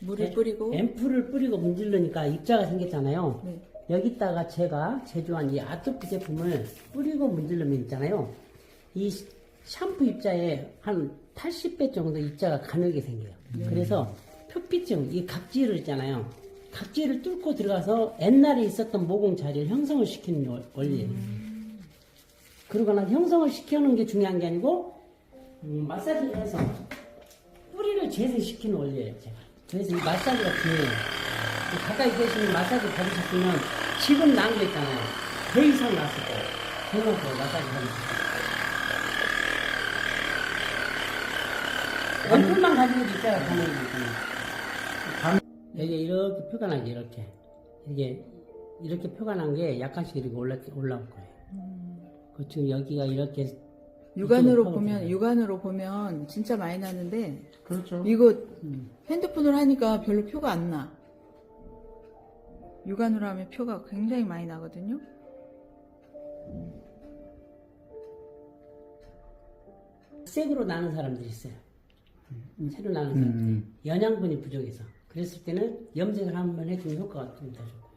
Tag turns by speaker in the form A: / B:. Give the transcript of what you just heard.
A: 물을
B: 에-
A: 뿌리고
B: 앰플을 뿌리고 문질르니까 입자가 생겼잖아요.
A: 네.
B: 여기다가 제가 제조한 이 아토피 제품을 뿌리고 문질르면 있잖아요. 이 샴푸 입자에 한 80배 정도 입자가 가늘게 생겨요. 그래서 표피증, 이 각질을 있잖아요. 각질을 뚫고 들어가서 옛날에 있었던 모공 자리를 형성을 시키는 원- 원리예요. 그러고 나 형성을 시키는 게 중요한 게 아니고 음, 마사지를 해서 뿌리를 재생시키는 원리예요, 제가. 그래서 이 마사지가 중요해요. 가까이 계시는 마사지 받으셨으면 지금 나은 거 있잖아요. 더 이상 났을 거예요. 그만큼 마사지 받으셨어요. 얼굴만 가지고 있다가 가는 거잖아요. 여기 이렇게 표가 나지, 이렇게. 이게, 이렇게 표가 난 게 약간씩 이렇게 올라, 올라올 거예요. 그 지금 여기가 이렇게
A: 육안으로 보면. 육안으로 보면 진짜 많이 나는데
C: 그렇죠.
A: 이거
B: 음.
A: 핸드폰으로 하니까 별로 표가 안 나. 육안으로 하면 표가 굉장히 많이 나거든요.
B: 색으로 나는 사람들이 있어요. 새로 나는
C: 음,
B: 사람들.
C: 음.
B: 영양분이 부족해서. 그랬을 때는 염색을 한번 해주면 효과가 좀 더 좋고.